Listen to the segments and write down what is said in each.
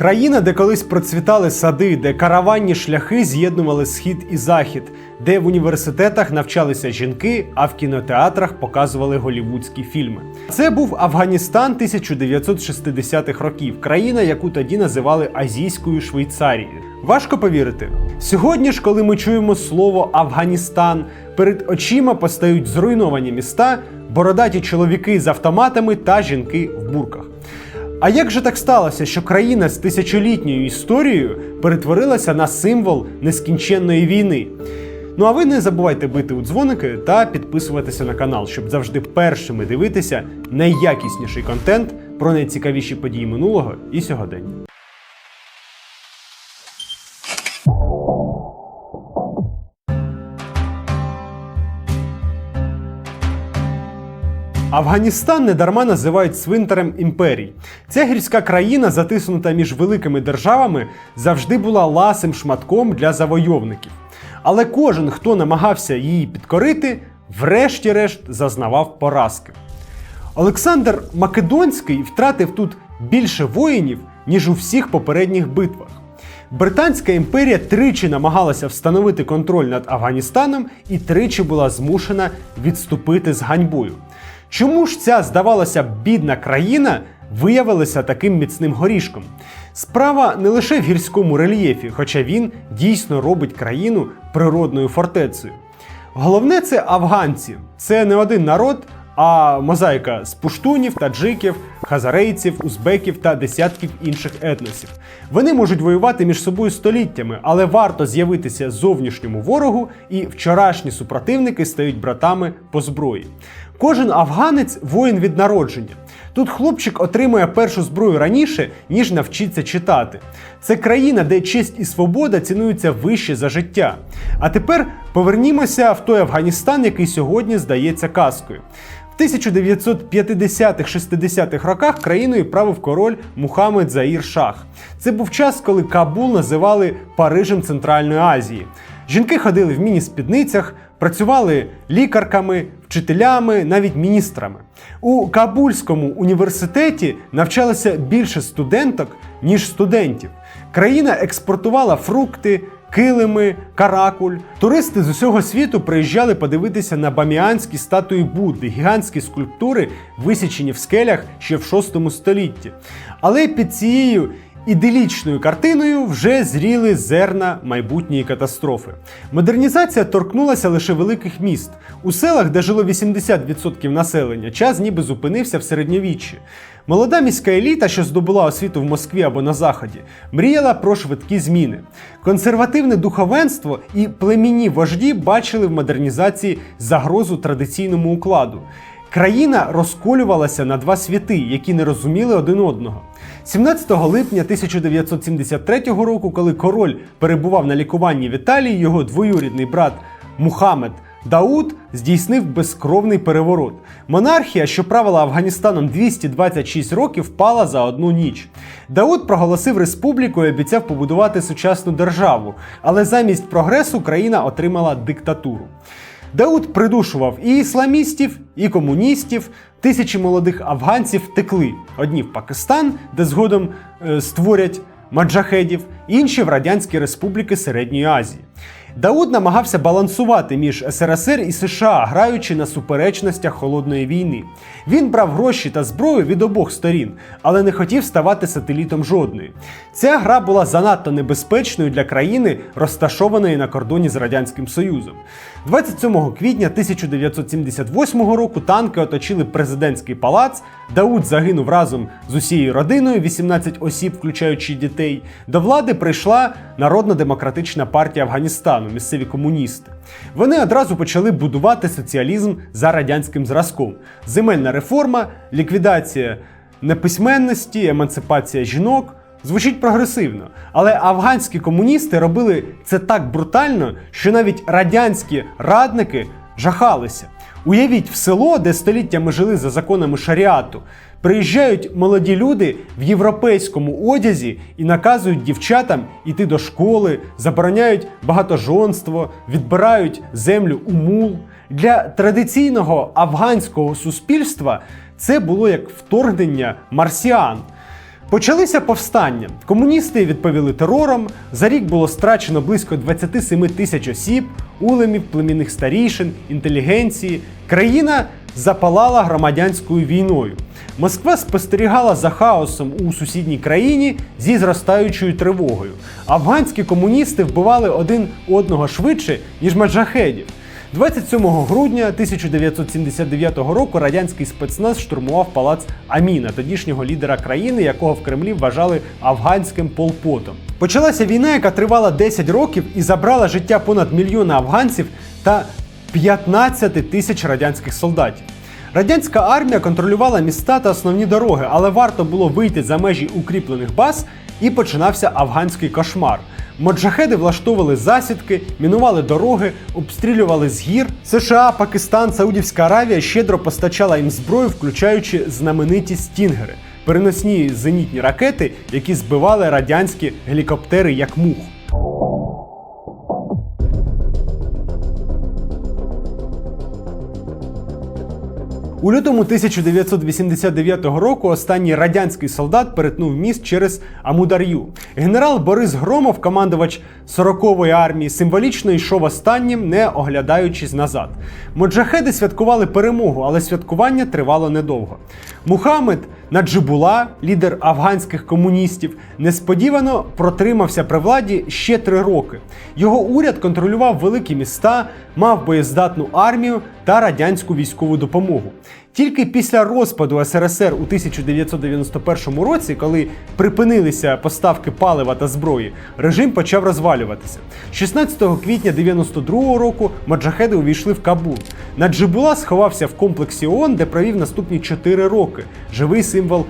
Країна, де колись процвітали сади, де караванні шляхи з'єднували схід і захід, де в університетах навчалися жінки, а в кінотеатрах показували голівудські фільми. Це був Афганістан 1960-х років, країна, яку тоді називали Азійською Швейцарією. Важко повірити. Сьогодні ж, коли ми чуємо слово Афганістан, перед очима постають зруйновані міста, бородаті чоловіки з автоматами та жінки в бурках. А як же так сталося, що країна з тисячолітньою історією перетворилася на символ нескінченної війни? Ну а ви не забувайте бити у дзвоники та підписуватися на канал, щоб завжди першими дивитися найякісніший контент про найцікавіші події минулого і сьогодення. Афганістан недарма називають свинтарем імперій. Ця гірська країна, затиснута між великими державами, завжди була ласим шматком для завойовників. Але кожен, хто намагався її підкорити, врешті-решт зазнавав поразки. Олександр Македонський втратив тут більше воїнів, ніж у всіх попередніх битвах. Британська імперія тричі намагалася встановити контроль над Афганістаном і тричі була змушена відступити з ганьбою. Чому ж ця, здавалося, бідна країна виявилася таким міцним горішком? Справа не лише в гірському рельєфі, хоча він дійсно робить країну природною фортецею. Головне це афганці. Це не один народ, а мозаїка з пуштунів, таджиків, хазарейців, узбеків та десятків інших етносів. Вони можуть воювати між собою століттями, але варто з'явитися зовнішньому ворогу, і вчорашні супротивники стають братами по зброї. Кожен афганець воїн від народження. Тут хлопчик отримує першу зброю раніше, ніж навчиться читати. Це країна, де честь і свобода цінуються вище за життя. А тепер повернімося в той Афганістан, який сьогодні здається казкою. В 1950-60-х роках країною правив король Мухаммед Заїр Шах. Це був час, коли Кабул називали Парижем Центральної Азії. Жінки ходили в міні-спідницях, працювали лікарками, вчителями, навіть міністрами. У Кабульському університеті навчалося більше студенток, ніж студентів. Країна експортувала фрукти, килими, каракуль. Туристи з усього світу приїжджали подивитися на баміанські статуї Будди, гігантські скульптури, висічені в скелях ще в VI столітті. Але під цією Іделічною картиною вже зріли зерна майбутньої катастрофи. Модернізація торкнулася лише великих міст. У селах, де жило 80% населення, час ніби зупинився в середньовіччі. Молода міська еліта, що здобула освіту в Москві або на Заході, мріяла про швидкі зміни. Консервативне духовенство і племінні вожді бачили в модернізації загрозу традиційному укладу. Країна розколювалася на два світи, які не розуміли один одного. 17 липня 1973 року, коли король перебував на лікуванні в Італії, його двоюрідний брат Мухаммед Дауд здійснив безкровний переворот. Монархія, що правила Афганістаном 226 років, впала за одну ніч. Дауд проголосив республіку і обіцяв побудувати сучасну державу, але замість прогресу країна отримала диктатуру. Дауд придушував і ісламістів, і комуністів. Тисячі молодих афганців втекли. Одні в Пакистан, де згодом е, створять маджахедів, інші в Радянські Республіки Середньої Азії. Дауд намагався балансувати між СРСР і США, граючи на суперечностях холодної війни. Він брав гроші та зброю від обох сторін, але не хотів ставати сателітом жодної. Ця гра була занадто небезпечною для країни, розташованої на кордоні з Радянським Союзом. 27 квітня 1978 року танки оточили президентський палац. Дауд загинув разом з усією родиною, 18 осіб, включаючи дітей. До влади прийшла Народно-демократична партія Афганістану, місцеві комуністи. Вони одразу почали будувати соціалізм за радянським зразком: земельна реформа, ліквідація неписьменності, емансипація жінок. Звучить прогресивно, але афганські комуністи робили це так брутально, що навіть радянські радники жахалися. Уявіть в село, де століттями жили за законами шаріату, приїжджають молоді люди в європейському одязі і наказують дівчатам іти до школи, забороняють багатожонство, відбирають землю у мул. Для традиційного афганського суспільства це було як вторгнення марсіан. Почалися повстання. Комуністи відповіли терором. За рік було страчено близько 27 тисяч осіб, улемів, племінних старішин, інтелігенції. Країна запалала громадянською війною. Москва спостерігала за хаосом у сусідній країні зі зростаючою тривогою. Афганські комуністи вбивали один одного швидше, ніж маджахедів. 27 грудня 1979 року радянський спецназ штурмував палац Аміна, тодішнього лідера країни, якого в Кремлі вважали афганським полпотом. Почалася війна, яка тривала 10 років і забрала життя понад мільйона афганців та 15 тисяч радянських солдатів. Радянська армія контролювала міста та основні дороги, але варто було вийти за межі укріплених баз, і починався афганський кошмар. Моджахеди влаштовували засідки, мінували дороги, обстрілювали з гір. США, Пакистан, Саудівська Аравія щедро постачала їм зброю, включаючи знамениті стінгери, переносні зенітні ракети, які збивали радянські гелікоптери як мух. У лютому 1989 року останній радянський солдат перетнув міст через Амудар'ю. Генерал Борис Громов, командувач 40-ї армії, символічно йшов останнім, не оглядаючись назад. Моджахеди святкували перемогу, але святкування тривало недовго. Мухаммед Наджибула, лідер афганських комуністів, несподівано протримався при владі ще три роки. Його уряд контролював великі міста, мав боєздатну армію та радянську військову допомогу. Тільки після розпаду СРСР у 1991 році, коли припинилися поставки палива та зброї, режим почав розвалюватися. 16 квітня 92 року маджахеди увійшли в Кабул. Наджибула сховався в комплексі ООН, де провів наступні 4 роки. Живий символ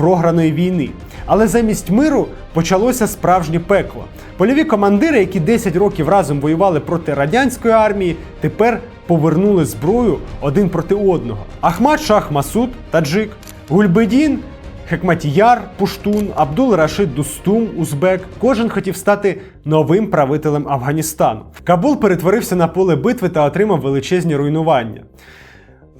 програної війни. Але замість миру почалося справжнє пекло. Польові командири, які 10 років разом воювали проти радянської армії, тепер повернули зброю один проти одного. Ахмад Шах Масуд, таджик, Гульбедін, Хекматіяр, Пуштун, Абдул Рашид Дустум, Узбек. Кожен хотів стати новим правителем Афганістану. Кабул перетворився на поле битви та отримав величезні руйнування.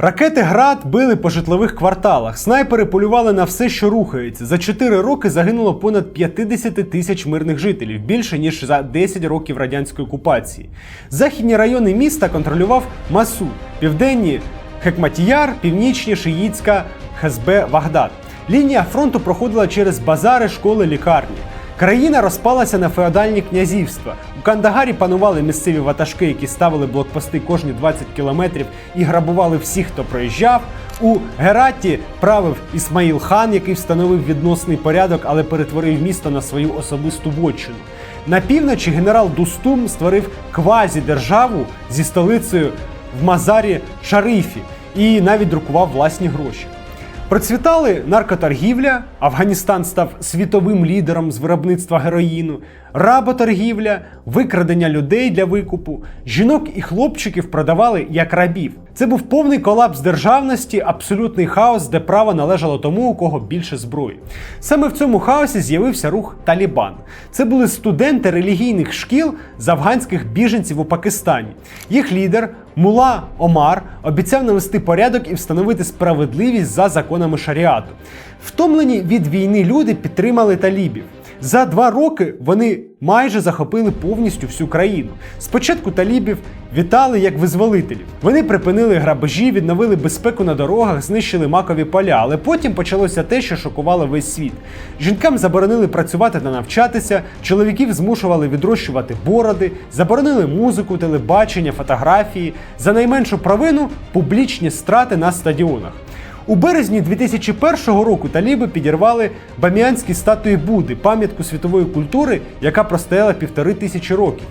Ракети град били по житлових кварталах. Снайпери полювали на все, що рухається. За 4 роки загинуло понад 50 тисяч мирних жителів, більше ніж за 10 років радянської окупації. Західні райони міста контролював Масу, південні Хекматіяр, північні Шиїцька Хазбе Вагдад. Лінія фронту проходила через базари, школи, лікарні. Країна розпалася на феодальні князівства. У Кандагарі панували місцеві ватажки, які ставили блокпости кожні 20 кілометрів і грабували всіх, хто проїжджав. У Гераті правив Ісмаїл хан, який встановив відносний порядок, але перетворив місто на свою особисту вотчину. На півночі генерал Дустум створив квазі-державу зі столицею в Мазарі Шарифі і навіть друкував власні гроші. Процвітали наркоторгівля, Афганістан став світовим лідером з виробництва героїну, работоргівля, викрадення людей для викупу, жінок і хлопчиків продавали як рабів. Це був повний колапс державності, абсолютний хаос, де право належало тому, у кого більше зброї. Саме в цьому хаосі з'явився рух Талібан. Це були студенти релігійних шкіл з афганських біженців у Пакистані. Їх лідер Мула Омар обіцяв навести порядок і встановити справедливість за законами шаріату. Втомлені від війни люди підтримали талібів. За два роки вони майже захопили повністю всю країну. Спочатку талібів вітали як визволителів. Вони припинили грабежі, відновили безпеку на дорогах, знищили макові поля. Але потім почалося те, що шокувало весь світ. Жінкам заборонили працювати та навчатися, чоловіків змушували відрощувати бороди, заборонили музику, телебачення, фотографії. За найменшу провину публічні страти на стадіонах. У березні 2001 року таліби підірвали баміанські статуї Буди, пам'ятку світової культури, яка простояла півтори тисячі років.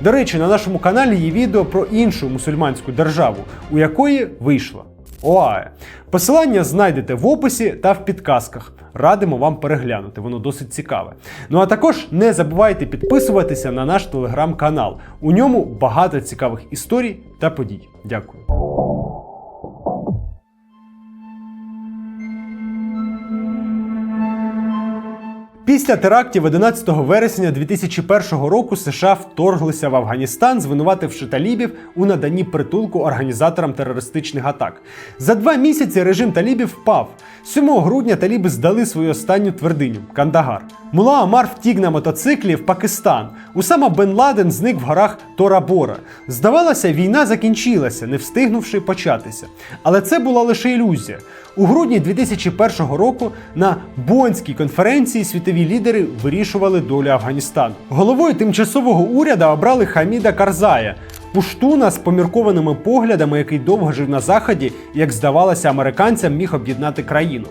До речі, на нашому каналі є відео про іншу мусульманську державу, у якої вийшла ОАЕ. Посилання знайдете в описі та в підказках. Радимо вам переглянути, воно досить цікаве. Ну а також не забувайте підписуватися на наш телеграм-канал. У ньому багато цікавих історій та подій. Дякую. Після терактів 11 вересня 2001 року США вторглися в Афганістан, звинувативши талібів у наданні притулку організаторам терористичних атак. За два місяці режим талібів впав. 7 грудня таліби здали свою останню твердиню Кандагар. Мула Амар втік на мотоциклі в Пакистан. Усама Бен Ладен зник в горах Тора Бора. Здавалося, війна закінчилася, не встигнувши початися. Але це була лише ілюзія. У грудні 2001 року на Боннській конференції світові лідери вирішували долю Афганістану. Головою тимчасового уряду обрали Хаміда Карзая, пуштуна з поміркованими поглядами, який довго жив на заході, як здавалося, американцям міг об'єднати країну.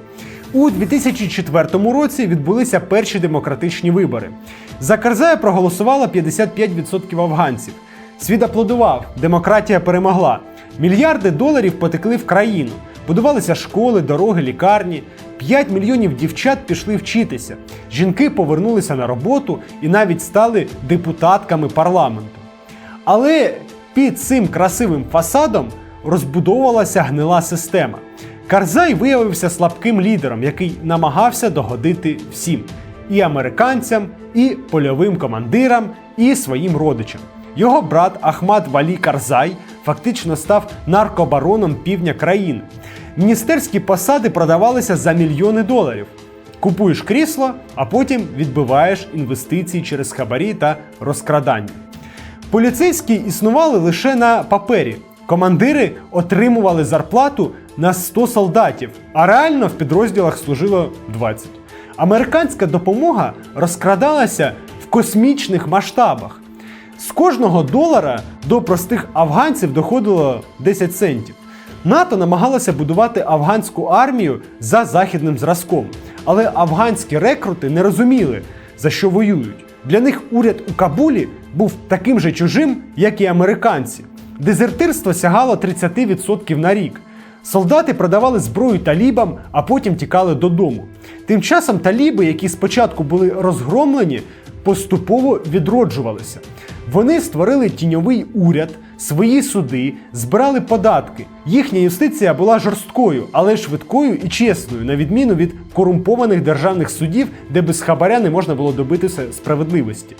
У 2004 році відбулися перші демократичні вибори. За Карзая проголосувало 55% афганців. Світ аплодував, демократія перемогла. Мільярди доларів потекли в країну. Будувалися школи, дороги, лікарні. 5 мільйонів дівчат пішли вчитися. Жінки повернулися на роботу і навіть стали депутатками парламенту. Але під цим красивим фасадом розбудовувалася гнила система. Карзай виявився слабким лідером, який намагався догодити всім і американцям, і польовим командирам, і своїм родичам. Його брат Ахмад Валі Карзай фактично став наркобароном півдня країни. Міністерські посади продавалися за мільйони доларів. Купуєш крісло, а потім відбиваєш інвестиції через хабарі та розкрадання. Поліцейські існували лише на папері. Командири отримували зарплату на 100 солдатів, а реально в підрозділах служило 20. Американська допомога розкрадалася в космічних масштабах. З кожного долара до простих афганців доходило 10 центів. НАТО намагалося будувати афганську армію за західним зразком, але афганські рекрути не розуміли, за що воюють. Для них уряд у Кабулі був таким же чужим, як і американці. Дезертирство сягало 30% на рік. Солдати продавали зброю талібам, а потім тікали додому. Тим часом таліби, які спочатку були розгромлені, поступово відроджувалися. Вони створили тіньовий уряд, свої суди, збирали податки. Їхня юстиція була жорсткою, але швидкою і чесною, на відміну від корумпованих державних судів, де без хабаря не можна було добитися справедливості.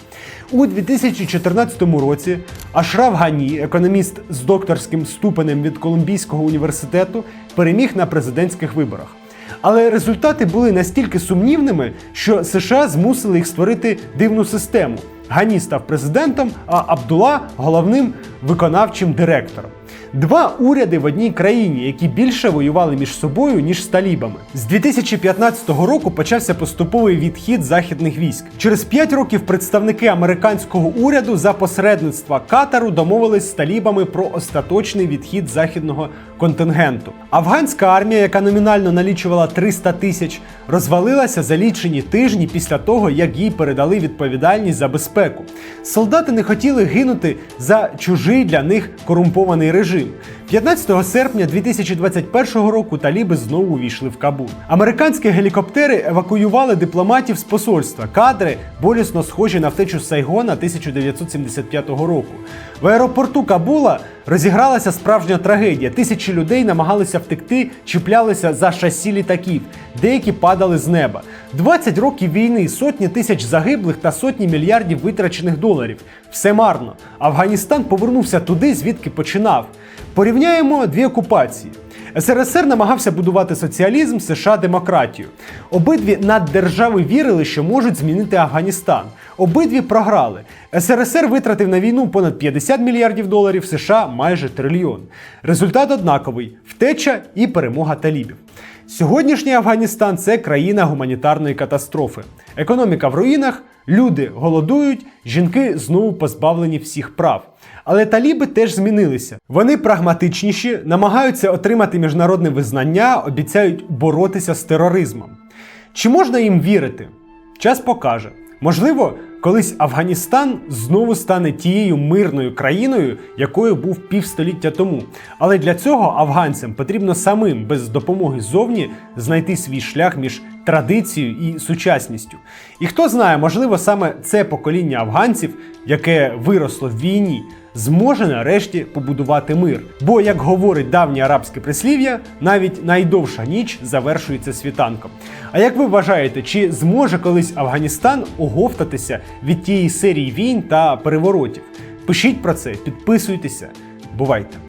У 2014 році Ашраф Гані, економіст з докторським ступенем від Колумбійського університету, переміг на президентських виборах. Але результати були настільки сумнівними, що США змусили їх створити дивну систему. Гані став президентом, а Абдула головним виконавчим директором. Два уряди в одній країні, які більше воювали між собою, ніж з талібами. З 2015 року почався поступовий відхід західних військ. Через 5 років представники американського уряду за посередництва Катару домовились з талібами про остаточний відхід західного контингенту. Афганська армія, яка номінально налічувала 300 тисяч, розвалилася за лічені тижні після того, як їй передали відповідальність за безпеку. Солдати не хотіли гинути за чужий для них корумпований режим. 15 серпня 2021 року таліби знову увійшли в Кабул. Американські гелікоптери евакуювали дипломатів з посольства. Кадри болісно схожі на втечу Сайгона 1975 року. В аеропорту Кабула розігралася справжня трагедія. Тисячі людей намагалися втекти, чіплялися за шасі літаків, деякі падали з неба. 20 років війни, сотні тисяч загиблих та сотні мільярдів витрачених доларів. Все марно. Афганістан повернувся туди, звідки починав. Порівняємо дві окупації. СРСР намагався будувати соціалізм, США демократію. Обидві наддержави вірили, що можуть змінити Афганістан. Обидві програли. СРСР витратив на війну понад 50 мільярдів доларів, США майже трильйон. Результат однаковий втеча і перемога талібів. Сьогоднішній Афганістан це країна гуманітарної катастрофи. Економіка в руїнах, люди голодують, жінки знову позбавлені всіх прав. Але таліби теж змінилися. Вони прагматичніші, намагаються отримати міжнародне визнання, обіцяють боротися з тероризмом. Чи можна їм вірити? Час покаже. Можливо, колись Афганістан знову стане тією мирною країною, якою був півстоліття тому. Але для цього афганцям потрібно самим без допомоги зовні знайти свій шлях між традицією і сучасністю. І хто знає, можливо, саме це покоління афганців, яке виросло в війні, зможе нарешті побудувати мир. Бо, як говорить давнє арабське прислів'я, навіть найдовша ніч завершується світанком. А як ви вважаєте, чи зможе колись Афганістан оговтатися від тієї серії війн та переворотів? Пишіть про це, підписуйтеся, бувайте!